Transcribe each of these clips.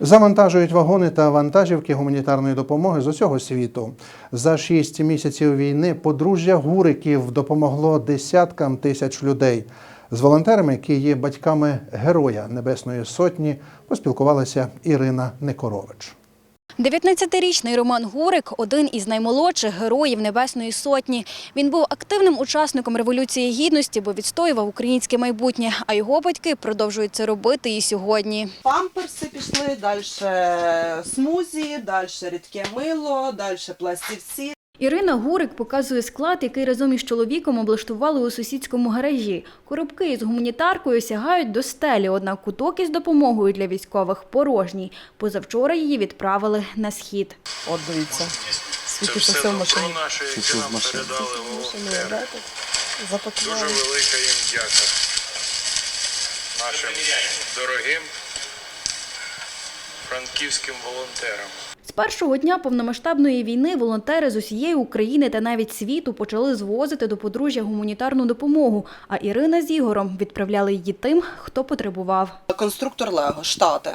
Завантажують вагони та вантажівки гуманітарної допомоги з усього світу. За шість місяців війни подружжя Гуриків допомогло десяткам тисяч людей. З волонтерами, які є батьками Героя Небесної Сотні, поспілкувалася Ірина Некорович. 19-річний Роман Гурик – один із наймолодших героїв Небесної Сотні. Він був активним учасником Революції Гідності, бо відстоював українське майбутнє, а його батьки продовжують це робити і сьогодні. Памперси пішли, далі смузі, далі рідке мило, далі пластівці. Ірина Гурик показує склад, який разом із чоловіком облаштували у сусідському гаражі. Коробки із гуманітаркою сягають до стелі, однак куток із допомогою для військових порожній. Позавчора її відправили на схід. От дивіться, Це все все в машині. яке нам передали. Дуже велика їм дяка. Нашим дорогим франківським волонтерам. З першого дня повномасштабної війни волонтери з усієї України та навіть світу почали звозити до подружжя гуманітарну допомогу. А Ірина з Ігором відправляли її тим, хто потребував. Конструктор Лего, Штати.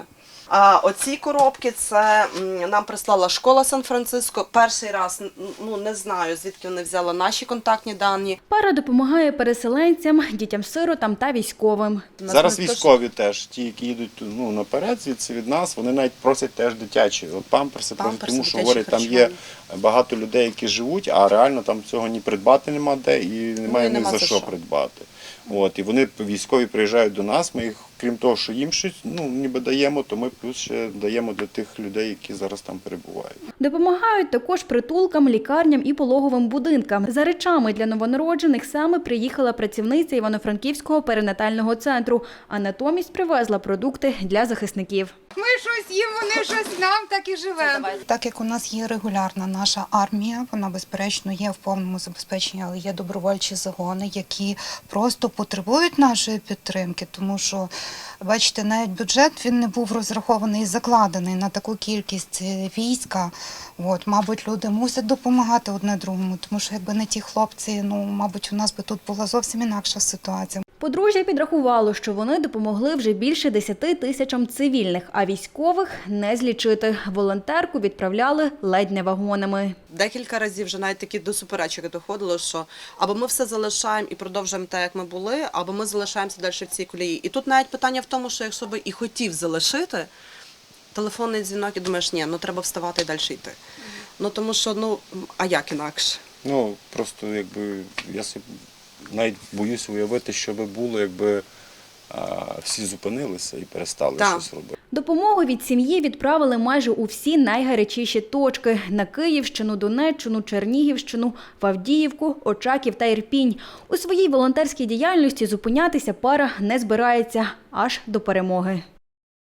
А оці коробки це нам прислала школа Сан-Франциско. Перший раз ну не знаю звідки вони взяли наші контактні дані. Пара допомагає переселенцям, дітям-сиротам та військовим. Зараз військові теж, ті, які їдуть ну, наперед звідси від нас, вони навіть просять теж дитячі. От памперси, Памперси, тому що говорять, там є багато людей, які живуть, а реально там цього ні придбати нема де і немає і ні нема за за що що. придбати. От, і вони військові приїжджають до нас. Ми їх, крім того, що їм щось ну, ніби даємо, то ми плюс ще даємо для тих людей, які зараз там перебувають. Допомагають також притулкам, лікарням і пологовим будинкам. За речами для новонароджених саме приїхала працівниця Івано-Франківського перинатального центру, а натомість привезла продукти для захисників. Ми щось їм, вони щось нам, так і живемо. Так як у нас є регулярна наша армія, вона безперечно є в повному забезпеченні, але є добровольчі загони, які просто потребують нашої підтримки, тому що бачите, навіть бюджет він не був розрахований і закладений на таку кількість е, війська. От, мабуть, люди мусять допомагати одне другому, тому що якби не ті хлопці, ну мабуть, у нас би тут була зовсім інакша ситуація. Подружжя підрахувало, що вони допомогли вже більше 10 тисячам цивільних, а військових не злічити. Волонтерку відправляли ледь не вагонами. Декілька разів вже навіть такі до суперечок доходило, що або ми все залишаємо і продовжуємо так, як ми були, або ми залишаємося далі в цій колії. І тут навіть питання в тому, що якщо би і хотів залишити, телефонний дзвінок і думаєш, ні, ну треба вставати і далі йти. Ну тому що, ну, а як інакше? Ну, просто якби я собі навіть боюся уявити, що би було, якби всі зупинилися і перестали Так. щось робити. Допомогу від сім'ї відправили майже у всі найгарячіші точки – на Київщину, Донеччину, Чернігівщину, Вавдіївку, Очаків та Ірпінь. У своїй волонтерській діяльності зупинятися пара не збирається аж до перемоги.